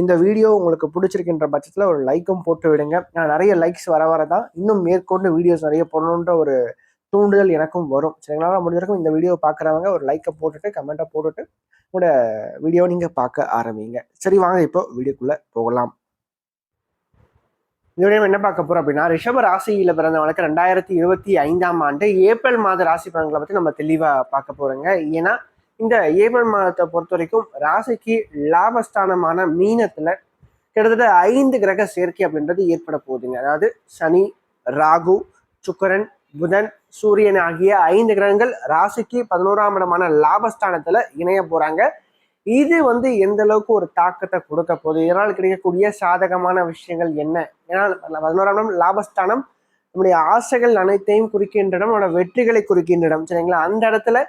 இந்த வீடியோ உங்களுக்கு பிடிச்சிருக்கின்ற பட்சத்தில் ஒரு லைக்கும் போட்டு விடுங்க. நான் நிறைய லைக்ஸ் வர வர தான் இன்னும் மேற்கொண்டு வீடியோஸ் நிறைய போடணுன்ற ஒரு தூண்டுதல் எனக்கும் வரும். சரிங்களா? முடிஞ்ச வரைக்கும் இந்த வீடியோ பார்க்குறவங்க ஒரு லைக்கை போட்டுட்டு கமெண்ட்டை போட்டுட்டு உங்களோட வீடியோ நீங்கள் பார்க்க ஆரம்பிங்க. சரி வாங்க இப்போ வீடியோக்குள்ளே போகலாம். இந்த என்ன பார்க்க போறோம் அப்படின்னா ரிஷப ராசியில பிறந்தவங்களுக்கு ரெண்டாயிரத்தி இருபத்தி ஐந்தாம் ஆண்டு ஏப்ரல் மாத ராசி பலன்களை பத்தி நம்ம தெளிவா பார்க்க போறோங்க. ஏன்னா இந்த ஏப்ரல் மாதத்தை பொறுத்த வரைக்கும் ராசிக்கு லாபஸ்தானமான மீனத்துல கிட்டத்தட்ட ஐந்து கிரக சேர்க்கை அப்படின்றது ஏற்பட போகுதுங்க. அதாவது சனி ராகு சுக்கரன் புதன் சூரியன் ஆகிய ஐந்து கிரகங்கள் ராசிக்கு பதினோராம் இடமான லாபஸ்தானத்துல இணைய போறாங்க. இது வந்து எந்த அளவுக்கு ஒரு தாக்கத்தை கொடுக்க போகுது? இதனால் கிடைக்கக்கூடிய சாதகமான விஷயங்கள் என்ன? ஏன்னா பதினோராம் இடம் லாபஸ்தானம் நம்முடைய ஆசைகள் அனைத்தையும் குறிக்கின்ற இடம் நம்மளோட வெற்றிகளை குறிக்கின்ற இடம் சரிங்களா? அந்த இடத்துல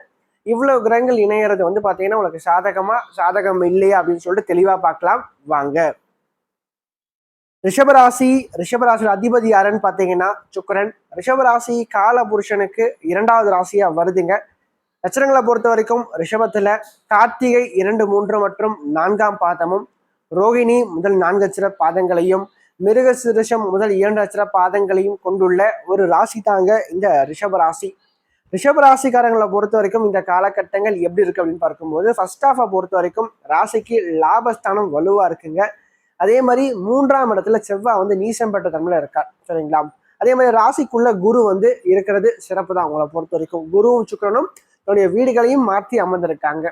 இவ்வளவு கிரகங்கள் இணையறது வந்து பார்த்தீங்கன்னா உங்களுக்கு சாதகமா சாதகம் இல்லையா அப்படின்னு சொல்லிட்டு தெளிவா பார்க்கலாம். வாங்க. ரிஷபராசி ரிஷபராசியோட அதிபதி யாருன்னு பார்த்தீங்கன்னா சுக்கரன். ரிஷபராசி கால புருஷனுக்கு இரண்டாவது ராசியா வருதுங்க. நட்சத்திரங்களை பொறுத்த வரைக்கும் ரிஷபத்துல கார்த்திகை இரண்டு மூன்று மற்றும் நான்காம் பாதமும் ரோகிணி முதல் நான்கு அச்சர பாதங்களையும் மிருக சிறுஷம் முதல் இரண்டு அச்சர பாதங்களையும் கொண்டுள்ள ஒரு ராசி தாங்க இந்த ரிஷப ராசி ரிஷபராசிக்காரங்களை பொறுத்த வரைக்கும் இந்த காலகட்டங்கள் எப்படி இருக்கு அப்படின்னு பார்க்கும்போது ஃபர்ஸ்ட் ஆஃபை பொறுத்த வரைக்கும் ராசிக்கு லாபஸ்தானம் வலுவாக இருக்குங்க. அதே மாதிரி மூன்றாம் இடத்துல செவ்வாய் வந்து நீசம் பெற்ற தன்மையில இருக்கார். சரிங்களா? அதே மாதிரி ராசிக்குள்ள குரு வந்து இருக்கிறது சிறப்பு தான் அவங்கள பொறுத்த வரைக்கும். குருவும் சுக்கரனும் தன்னுடைய வீடுகளையும் மாற்றி அமர்ந்திருக்காங்க.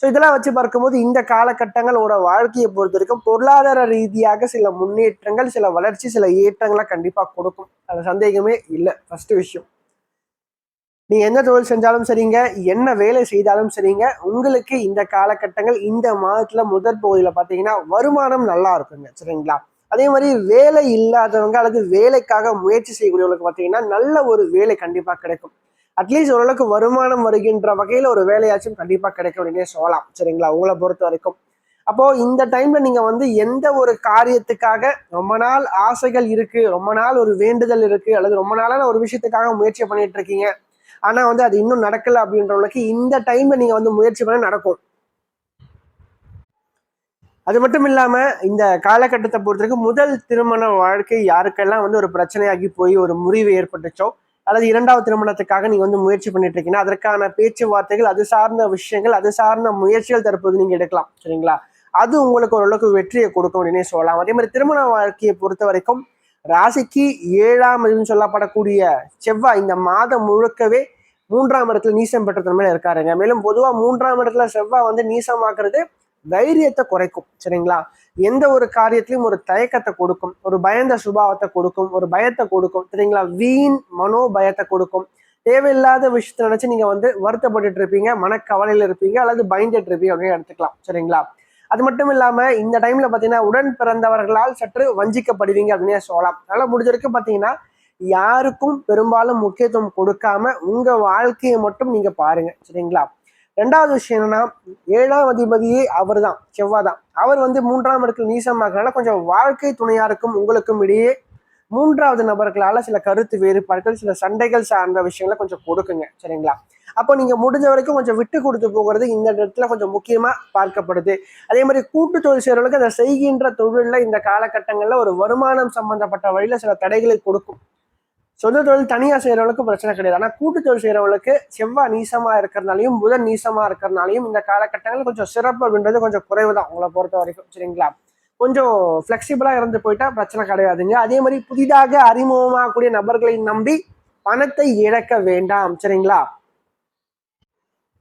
ஸோ இதெல்லாம் வச்சு பார்க்கும்போது இந்த காலகட்டங்களோட வாழ்க்கையை பொறுத்த வரைக்கும் பொருளாதார ரீதியாக சில முன்னேற்றங்கள் சில வளர்ச்சி சில ஏற்றங்களை கண்டிப்பாக கொடுக்கும். அது சந்தேகமே இல்லை. ஃபர்ஸ்ட் விஷயம். நீங்கள் எந்த தொழில் செஞ்சாலும் சரிங்க என்ன வேலை செய்தாலும் சரிங்க உங்களுக்கு இந்த காலகட்டங்கள் இந்த மாதத்துல முதற் பகுதியில் பார்த்தீங்கன்னா வருமானம் நல்லா இருக்குங்க சரிங்களா? அதே மாதிரி வேலை இல்லாதவங்க அல்லது வேலைக்காக முயற்சி செய்யக்கூடியவங்களுக்கு பார்த்தீங்கன்னா நல்ல ஒரு வேலை கண்டிப்பாக கிடைக்கும். அட்லீஸ்ட் ஓரளவுக்கு வருமானம் வருகின்ற வகையில் ஒரு வேலையாச்சும் கண்டிப்பாக கிடைக்கும் அப்படின்னே சொல்லலாம் சரிங்களா? உங்களை பொறுத்த வரைக்கும். அப்போ இந்த டைம்ல நீங்க வந்து எந்த ஒரு காரியத்துக்காக ரொம்ப நாள் ஆசைகள் இருக்கு ரொம்ப நாள் ஒரு வேண்டுதல் இருக்கு அல்லது ரொம்ப நாளான ஒரு விஷயத்துக்காக முயற்சி பண்ணிட்டு இருக்கீங்க ஆனா வந்து அது இன்னும் நடக்கல அப்படின்றவங்களுக்கு இந்த டைமில் நீங்க வந்து முயற்சி பண்ண நடக்கும். அது மட்டும் இல்லாம இந்த காலகட்டத்தை பொறுத்த வரைக்கும் முதல் திருமண வாழ்க்கை யாருக்கெல்லாம் வந்து ஒரு பிரச்சனையாகி போய் ஒரு முறிவு ஏற்பட்டுச்சோ அல்லது இரண்டாவது திருமணத்துக்காக நீங்க வந்து முயற்சி பண்ணிட்டு இருக்கீங்கன்னா அதற்கான பேச்சுவார்த்தைகள் அது சார்ந்த விஷயங்கள் அது சார்ந்த முயற்சிகள் தற்போது நீங்க எடுக்கலாம் சரிங்களா? அது உங்களுக்கு ஓரளவுக்கு வெற்றியை கொடுக்கும் அப்படின்னே சொல்லலாம். அதே மாதிரி திருமண வாழ்க்கையை பொறுத்த வரைக்கும் ராசிக்கு ஏழாம் இதுன்னு சொல்லப்படக்கூடிய செவ்வாய் இந்த மாதம் முழுக்கவே மூன்றாம் இடத்துல நீசம் பெற்ற தன்மையில இருக்காருங்க. மேலும் பொதுவாக மூன்றாம் இடத்துல செவ்வாய் வந்து நீசமாக்குறது தைரியத்தை குறைக்கும். சரிங்களா? எந்த ஒரு காரியத்திலையும் ஒரு தயக்கத்தை கொடுக்கும். ஒரு பயந்த சுபாவத்தை கொடுக்கும். ஒரு பயத்தை கொடுக்கும். சரிங்களா? வீண் மனோபயத்தை கொடுக்கும். தேவையில்லாத விஷயத்த நினைச்சு நீங்க வந்து வருத்தப்பட்டு இருப்பீங்க மனக்கவலையில இருப்பீங்க அல்லது பயந்துட்டு இருப்பீங்க அப்படின்னு எடுத்துக்கலாம். சரிங்களா? அது மட்டும் இல்லாம இந்த டைம்ல பாத்தீங்கன்னா உடன் பிறந்தவர்களால் சற்று வஞ்சிக்கப்படுவீங்க அப்படின்னு சொல்லலாம். அதனால முடிஞ்ச வரைக்கும் பாத்தீங்கன்னா யாருக்கும் பெரும்பாலும் முக்கியத்துவம் கொடுக்காம உங்க வாழ்க்கையை மட்டும் நீங்க பாருங்க. சரிங்களா? ரெண்டாவது விஷயம் என்னன்னா ஏழாம் அதிபதியே அவர் தான் செவ்வாய் தான் அவர் வந்து மூன்றாம் இடத்துல நீசமாகறனால கொஞ்சம் வாழ்க்கை துணையாருக்கும் உங்களுக்கும் இடையே மூன்றாவது நபர்களால சில கருத்து வேறுபாடுகள் சில சண்டைகள் சார்ந்த விஷயங்களை கொஞ்சம் கொடுக்குங்க. சரிங்களா? அப்போ நீங்க முடிஞ்ச வரைக்கும் கொஞ்சம் விட்டு கொடுத்து போகிறது இந்த இடத்துல கொஞ்சம் முக்கியமா பார்க்கப்படுது. அதே மாதிரி கூட்டு தொழில் செய்யறவங்களுக்கு அதை செய்கின்ற தொழில இந்த காலகட்டங்கள்ல ஒரு வருமானம் சம்பந்தப்பட்ட வழியில சில தடைகளை கொடுக்கும். சொந்த தொழில் தனியா செய்யறவங்களுக்கு பிரச்சனை கிடையாது. ஆனா கூட்டு தொழில் செய்யறவங்களுக்கு செவ்வாய் நீசமா இருக்கிறதுனாலையும் புதன் நீசமா இருக்கிறதுனாலையும் இந்த காலகட்டங்கள் கொஞ்சம் சிறப்பு அப்படின்றது கொஞ்சம் குறைவு தான் உங்களை பொறுத்த வரைக்கும். சரிங்களா? கொஞ்சம் ஃப்ளெக்சிபிளாக இருந்து போயிட்டா பிரச்சனை கிடையாதுங்க. அதே மாதிரி புதிதாக அறிமுகமாகக்கூடிய நபர்களை நம்பி பணத்தை இழக்க வேண்டாம். சரிங்களா?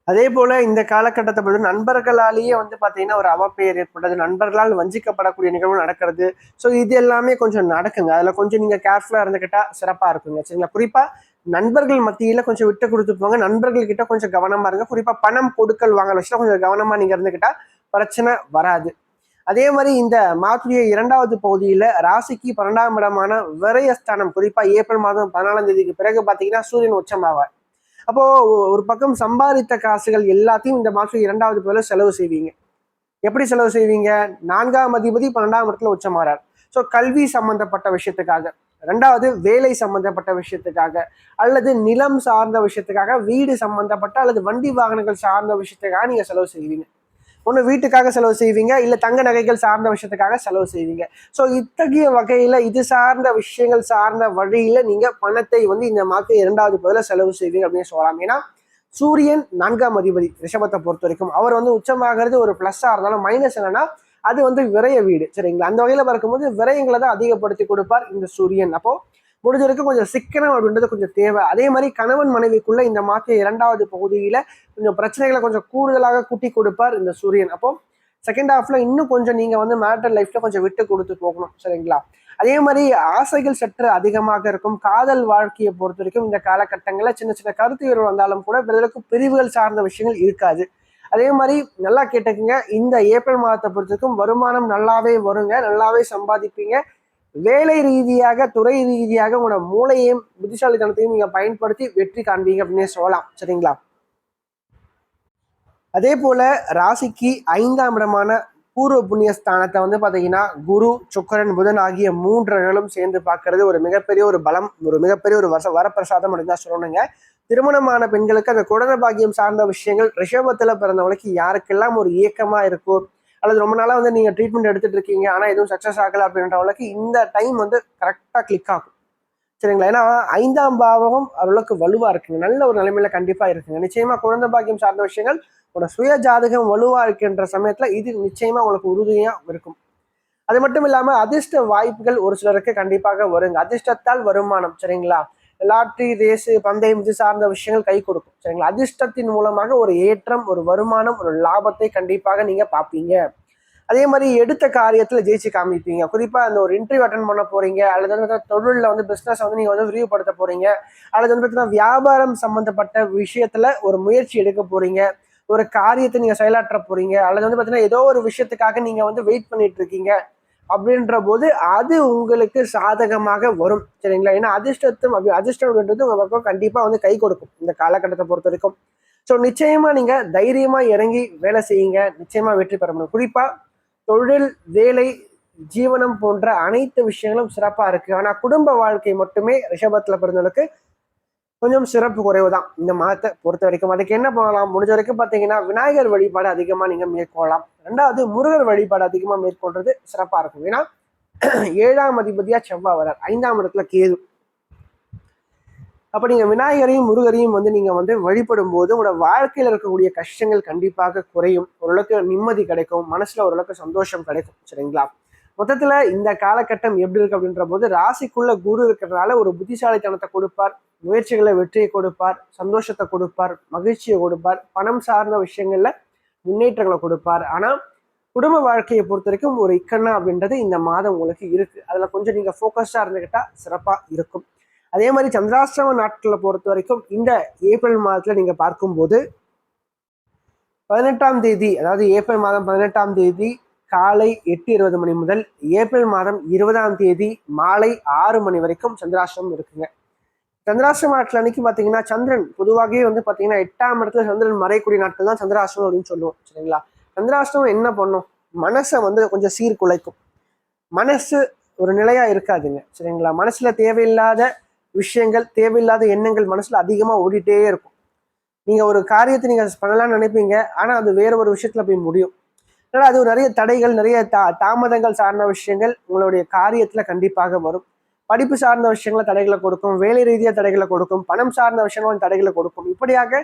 அதே போல இந்த காலகட்டத்தை பொழுது நண்பர்களாலேயே வந்து பார்த்தீங்கன்னா ஒரு அவப்பெயர் ஏற்படுறது நண்பர்களால் வஞ்சிக்கப்படக்கூடிய நிகழ்வு நடக்கிறது. ஸோ இது எல்லாமே கொஞ்சம் நடக்குங்க. அதில் கொஞ்சம் நீங்கள் கேர்ஃபுல்லாக இருந்துக்கிட்டா சிறப்பாக இருக்குங்க. சரிங்களா? குறிப்பாக நண்பர்கள் மத்தியில் கொஞ்சம் விட்டு கொடுத்து போங்க. நண்பர்கள் கிட்ட கொஞ்சம் கவனமாக இருங்க. குறிப்பாக பணம் கொடுக்கல் வாங்கல விஷயம் கொஞ்சம் கவனமாக நீங்க இருந்துக்கிட்டா பிரச்சனை வராது. அதே மாதிரி இந்த மாதத்துடைய இரண்டாவது பகுதியில ராசிக்கு பன்னெண்டாம் இடமான விரயஸ்தானம் குறிப்பா ஏப்ரல் மாதம் பதினாலாம் தேதிக்கு பிறகு பாத்தீங்கன்னா சூரியன் உச்சமாவார் அப்போ ஒரு பக்கம் சம்பாதித்த காசுகள் எல்லாத்தையும் இந்த மாதம் இரண்டாவது பகுதியில் செலவு செய்வீங்க. எப்படி செலவு செய்வீங்க? நான்காம் அதிபதி பன்னெண்டாம் இடத்துல உச்சமாறார் ஸோ கல்வி சம்பந்தப்பட்ட விஷயத்துக்காக ரெண்டாவது வேலை சம்பந்தப்பட்ட விஷயத்துக்காக அல்லது நிலம் சார்ந்த விஷயத்துக்காக வீடு சம்பந்தப்பட்ட அல்லது வண்டி வாகனங்கள் சார்ந்த விஷயத்துக்காக நீங்க செலவு செய்வீங்க. ஒன்று வீட்டுக்காக செலவு செய்வீங்க இல்லை தங்க நகைகள் சார்ந்த விஷயத்துக்காக செலவு செய்வீங்க. ஸோ இத்தகைய வகையில் இது சார்ந்த விஷயங்கள் சார்ந்த வழியில் நீங்கள் பணத்தை வந்து இந்த மாதம் இரண்டாவது பதில செலவு செய்வீங்க அப்படின்னு சொல்லலாம். ஏன்னா சூரியன் நான்காம் அதிபதி ரிஷபத்தை பொறுத்த வரைக்கும் அவர் வந்து உச்சமாகிறது ஒரு ப்ளஸ்ஸாக இருந்தாலும் மைனஸ் என்னன்னா அது வந்து விரைய வீடு. சரிங்களா? அந்த வகையில் பார்க்கும்போது விரயங்களை தான் அதிகப்படுத்தி கொடுப்பார் இந்த சூரியன். அப்போது முடிஞ்ச வரைக்கும் கொஞ்சம் சிக்கனம் அப்படின்றது கொஞ்சம் தேவை. அதே மாதிரி கணவன் மனைவிக்குள்ள இந்த மாத இரண்டாவது பகுதியில கொஞ்சம் பிரச்சனைகளை கொஞ்சம் கூடுதலாக கூட்டி கொடுப்பார் இந்த சூரியன். அப்போ செகண்ட் ஹாஃப்ல இன்னும் கொஞ்சம் நீங்க வந்து மேரிட்டல் லைஃப்ல கொஞ்சம் விட்டு கொடுத்து போகணும். சரிங்களா? அதே மாதிரி ஆசைகள் சற்று அதிகமாக இருக்கும். காதல் வாழ்க்கையை பொறுத்த வரைக்கும் இந்த காலகட்டங்களில் சின்ன சின்ன கருத்து உயர்வு வந்தாலும் கூட பிறருக்கு பிரிவுகள் சார்ந்த விஷயங்கள் இருக்காது. அதே மாதிரி நல்லா கேட்டுக்குங்க. இந்த ஏப்ரல் மாதத்தை பொறுத்தவரைக்கும் வருமானம் நல்லாவே வருங்க. நல்லாவே சம்பாதிப்பீங்க. வேலை ரீதியாக துறை ரீதியாக உங்களோட மூளையையும் புத்திசாலித்தனத்தையும் நீங்க பயன்படுத்தி வெற்றி காண்பீங்க அப்படின்னு சொல்லலாம். சரிங்களா? அதே போல ராசிக்கு ஐந்தாம் இடமான பூர்வ புண்ணிய ஸ்தானத்தை வந்து பார்த்தீங்கன்னா குரு சுக்கரன் புதன் ஆகிய மூன்று மூன்றுகளும் சேர்ந்து பார்க்கறது ஒரு மிகப்பெரிய ஒரு பலம் ஒரு மிகப்பெரிய ஒரு வச வரப்பிரசாதம் அப்படின்னு தான் சொல்லணுங்க. திருமணமான பெண்களுக்கு அந்த குழந்தை பாக்கியம் சார்ந்த விஷயங்கள் ரிஷபத்தில் பிறந்தவங்களுக்கு யாருக்கெல்லாம் ஒரு இயக்கமாக இருக்கோ அல்லது ரொம்ப நாளாக வந்து நீங்கள் ட்ரீட்மெண்ட் எடுத்துட்டு இருக்கீங்க ஆனால் எதுவும் சக்ஸஸ் ஆகலை அப்படின்றவங்களுக்கு இந்த டைம் வந்து கரெக்டாக கிளிக் ஆகும். சரிங்களா? ஏன்னா ஐந்தாம் பாவகம் அவளுக்கு வலுவாக இருக்குங்க. நல்ல ஒரு நிலைமையில கண்டிப்பாக இருக்குங்க. நிச்சயமாக குழந்தை பாக்கியம் சார்ந்த விஷயங்கள் உங்களோட சுய ஜாதகம் வலுவாக இருக்கின்ற சமயத்தில் இது நிச்சயமாக உங்களுக்கு உறுதியாக இருக்கும். அது மட்டும் இல்லாமல் அதிர்ஷ்ட வாய்ப்புகள் ஒரு சிலருக்கு கண்டிப்பாக வருங்க. அதிர்ஷ்டத்தால் வருமானம் சரிங்களா? லாட்ரி ரேஸு பந்தயம் இது சார்ந்த விஷயங்கள் கை கொடுக்கும். சரிங்களா? அதிர்ஷ்டத்தின் மூலமாக ஒரு ஏற்றம் ஒரு வருமானம் ஒரு லாபத்தை கண்டிப்பாக நீங்கள் பார்ப்பீங்க. அதே மாதிரி எடுத்த காரியத்தில் ஜெயிச்சு காமிப்பீங்க. குறிப்பாக அந்த ஒரு இன்டர்வியூ அட்டன் பண்ண போறீங்க அல்லது வந்து தொழிலில் வந்து பிஸ்னஸ் வந்து நீங்கள் வந்து விரிவுபடுத்த போறீங்க அல்லது வந்து பார்த்தீங்கன்னா வியாபாரம் சம்மந்தப்பட்ட விஷயத்தில் ஒரு முயற்சி எடுக்க போறீங்க ஒரு காரியத்தை நீங்கள் செயலாற்ற போறீங்க அல்லது வந்து பார்த்தீங்கன்னா ஏதோ ஒரு விஷயத்துக்காக நீங்கள் வந்து வெயிட் பண்ணிட்டு இருக்கீங்க. அப்படின்ற போது அது உங்களுக்கு சாதகமாக வரும். சரிங்களா? ஏன்னா அதிர்ஷ்டத்தும் அப்படி அதிர்ஷ்டம் அப்படின்றது உங்க பக்கம் கண்டிப்பாக வந்து கை கொடுக்கும். இந்த காலகட்டத்தை பொறுத்த வரைக்கும் ஸோ நிச்சயமா நீங்க தைரியமா இறங்கி வேலை செய்யுங்க. நிச்சயமா வெற்றி பெற முடியும். குறிப்பா தொழில் வேலை ஜீவனம் போன்ற அனைத்து விஷயங்களும் சிறப்பா இருக்கு. ஆனா குடும்ப வாழ்க்கை மட்டுமே ரிஷபத்துல பிறந்தவங்களுக்கு கொஞ்சம் சிறப்பு குறைவு தான் இந்த மாதத்தை பொறுத்த வரைக்கும் அதுக்கு என்ன பண்ணலாம்? முடிஞ்ச வரைக்கும் பார்த்தீங்கன்னா விநாயகர் வழிபாடு அதிகமாக நீங்கள் மேற்கொள்ளலாம். ரெண்டாவது முருகர் வழிபாடு அதிகமாக மேற்கொள்றது சிறப்பாக இருக்கும். ஏன்னா ஏழாம் அதிபதியா செவ்வாய் வரார் ஐந்தாம் இடத்துல கேது. அப்போ நீங்க விநாயகரையும் முருகரையும் வந்து நீங்க வந்து வழிபடும் போது உங்களோட வாழ்க்கையில இருக்கக்கூடிய கஷ்டங்கள் கண்டிப்பாக குறையும். ஓரளவுக்கு நிம்மதி கிடைக்கும். மனசுல ஓரளவுக்கு சந்தோஷம் கிடைக்கும். சரிங்களா? மொத்தத்துல இந்த காலகட்டம் எப்படி இருக்கு அப்படின்ற போது ராசிக்குள்ள குரு இருக்கிறதுனால ஒரு புத்திசாலித்தனத்தை கொடுப்பார் முயற்சிகளை வெற்றியை கொடுப்பார் சந்தோஷத்தை கொடுப்பார் மகிழ்ச்சியை கொடுப்பார் பணம் சார்ந்த விஷயங்கள்ல முன்னேற்றங்களை கொடுப்பார். ஆனா குடும்ப வாழ்க்கையை பொறுத்த வரைக்கும் ஒரு இக்கண்ணா அப்படின்றது இந்த மாதம் உங்களுக்கு இருக்கு. அதுல கொஞ்சம் நீங்க ஃபோக்கஸ்டாக இருந்துகிட்டா சிறப்பா இருக்கும். அதே மாதிரி சந்திராஷ்டிரம நாட்களை பொறுத்த வரைக்கும் இந்த ஏப்ரல் மாதத்துல நீங்க பார்க்கும்போது பதினெட்டாம் தேதி அதாவது ஏப்ரல் மாதம் பதினெட்டாம் தேதி காலை எட்டு இருபது மணி முதல் ஏப்ரல் மாதம் இருபதாம் தேதி மாலை ஆறு மணி வரைக்கும் சந்திராசிரமம் இருக்குங்க. சந்திராசிரம நாட்கள் அன்னைக்கு பார்த்தீங்கன்னா சந்திரன் பொதுவாகவே வந்து பார்த்தீங்கன்னா எட்டாம் இடத்துல சந்திரன் மறைக்கூடிய நாட்கள் தான் சந்திராசிரமம் அப்படின்னு சொல்லுவோம் சரிங்களா? சந்திராசிரமம் என்ன பண்ணும்? மனசை வந்து கொஞ்சம் சீர்குலைக்கும். மனசு ஒரு நிலையா இருக்காதுங்க சரிங்களா? மனசுல தேவையில்லாத விஷயங்கள் தேவையில்லாத எண்ணங்கள் மனசுல அதிகமா ஓடிட்டே இருக்கும். நீங்க ஒரு காரியத்தை நீங்க பண்ணலாம்னு நினைப்பீங்க ஆனா அது வேற ஒரு விஷயத்துல போய் முடியும். ஆனால் அது நிறைய தடைகள் நிறைய தா தாமதங்கள் சார்ந்த விஷயங்கள் உங்களுடைய காரியத்தில் கண்டிப்பாக வரும். படிப்பு சார்ந்த விஷயங்களை தடைகளை கொடுக்கும் வேலை ரீதியாக தடைகளை கொடுக்கும் பணம் சார்ந்த விஷயங்களும் தடைகளை கொடுக்கும். இப்படியாக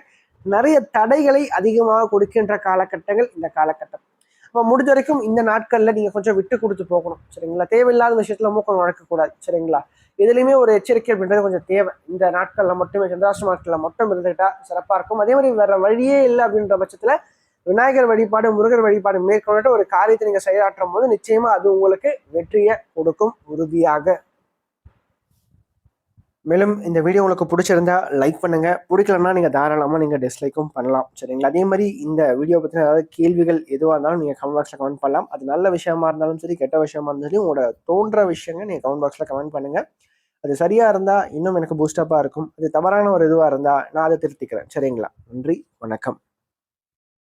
நிறைய தடைகளை அதிகமாக கொடுக்கின்ற காலகட்டங்கள் இந்த காலகட்டம். அப்போ முடிஞ்ச வரைக்கும் இந்த நாட்களில் நீங்கள் கொஞ்சம் விட்டு கொடுத்து போகணும் சரிங்களா? தேவையில்லாத விஷயத்தில் மூக்கம் நடக்கக்கூடாது சரிங்களா? இதுலையுமே ஒரு எச்சரிக்கை அப்படின்றது கொஞ்சம் தேவை. இந்த நாட்களில் மட்டுமே சந்திராஷ்டம நாட்களில் மட்டும் இருந்துக்கிட்டால் சிறப்பாக இருக்கும். அதே மாதிரி வேற வழியே இல்லை அப்படின்ற பட்சத்தில் விநாயகர் வழிபாடு முருகர் வழிபாடு மேற்கொண்டு ஒரு காரியத்தை நீங்க செயலாற்றும் போது நிச்சயமா அது உங்களுக்கு வெற்றியை கொடுக்கும் உறுதியாக. மேலும் இந்த வீடியோ உங்களுக்கு பிடிச்சிருந்தா லைக் பண்ணுங்க. பிடிக்கலன்னா நீங்கள் தாராளமாக நீங்கள் டிஸ்லைக்கும் பண்ணலாம். சரிங்களா? அதே மாதிரி இந்த வீடியோ பற்றின ஏதாவது கேள்விகள் எதுவாக இருந்தாலும் நீங்கள் கமெண்ட் பாக்ஸில் கமெண்ட் பண்ணலாம். அது நல்ல விஷயமா இருந்தாலும் சரி கெட்ட விஷயமா இருந்தாலும் சரி உங்களோட தோன்ற விஷயங்கள் நீங்கள் கமெண்ட் பாக்ஸில் கமெண்ட் பண்ணுங்க. அது சரியாக இருந்தால் இன்னும் எனக்கு பூஸ்டப்பாக இருக்கும். அது தவறான ஒரு இதுவாக இருந்தால் நான் அதை திருத்திக்கிறேன். சரிங்களா? நன்றி வணக்கம்.